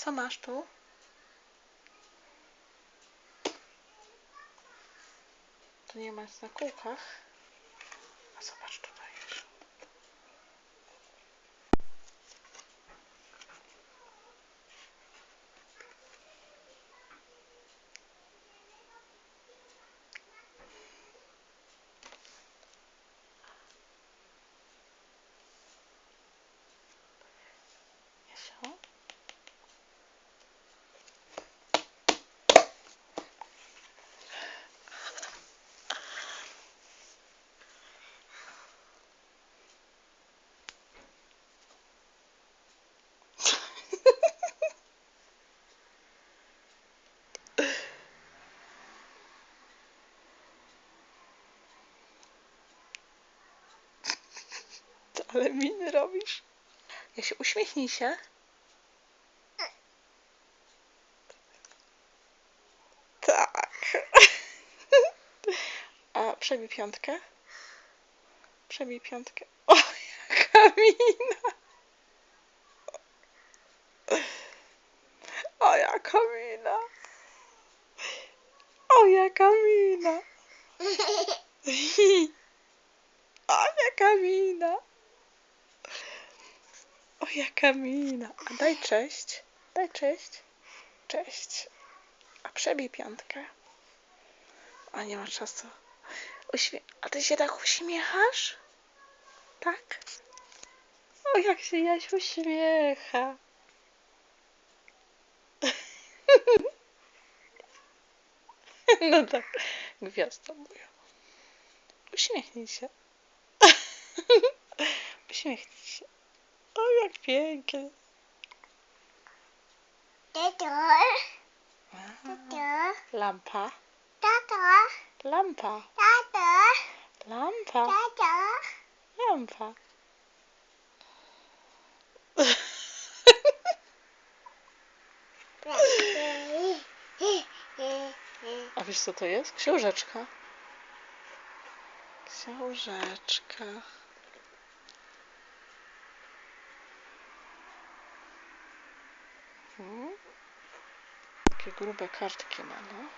Co masz tu? Tu nie ma na kółkach. A zobacz tutaj Ale miny robisz. Ja się uśmiechnij się. Tak. A przebij piątkę. Przebij piątkę. O, jaka mina. O, jaka mina. O, jaka mina. O, jaka mina. Jaka mina. A daj cześć. Daj cześć. Cześć. A przebij piątkę. A nie ma czasu. Uśmie A ty się tak uśmiechasz? Tak? O, jak się Jaś uśmiecha. No tak, gwiazda moja. Uśmiechnij się. Uśmiechnij się. O, jak pięknie. Tato, tato, Lampa, tato, lampa, tato, lampa, tato. lampa. A wiesz co to jest? Książeczka. Książeczka. Hmm? Takie grube kartki ma, no.